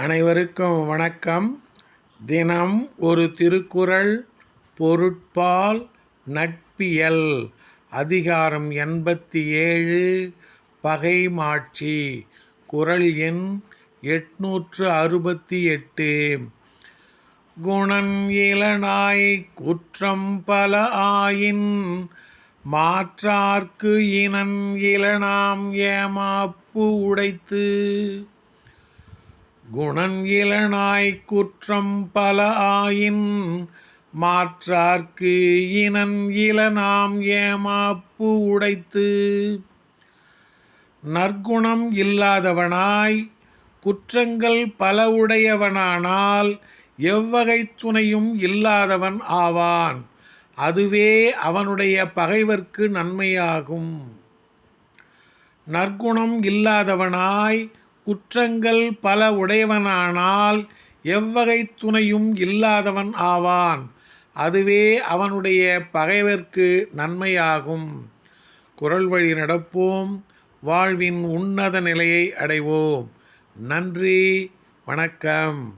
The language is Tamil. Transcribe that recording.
அனைவருக்கும் வணக்கம். தினம் ஒரு திருக்குறள் பொருட்பால் நட்பியல் அதிகாரம் எண்பத்தி ஏழு பகைமாட்சி குறள் எண் எட்நூற்று அறுபத்தி எட்டு. குணன் இளநாய் குற்றம் பல ஆயின் மாற்றார்க்கு இனன் இளனாம் ஏமாப்பு உடைத்து. குணன் இளனாய் குற்றம் பல ஆயின் மாற்றார்க்கு இனன் இளனாம் ஏமாப்பு உடைத்து. நற்குணம் இல்லாதவனாய் குற்றங்கள் பல உடையவனானால் எவ்வகை துணையும் இல்லாதவன் ஆவான். அதுவே அவனுடைய பகைவர்க்கு நன்மையாகும். நற்குணம் இல்லாதவனாய் குற்றங்கள் பல உடையவனானால் எவ்வகை துணையும் இல்லாதவன் ஆவான். அதுவே அவனுடைய பகைவர்க்கு நன்மையாகும். குரல் வழி நடப்போம். வாழ்வின் உன்னத நிலையை அடைவோம். நன்றி. வணக்கம்.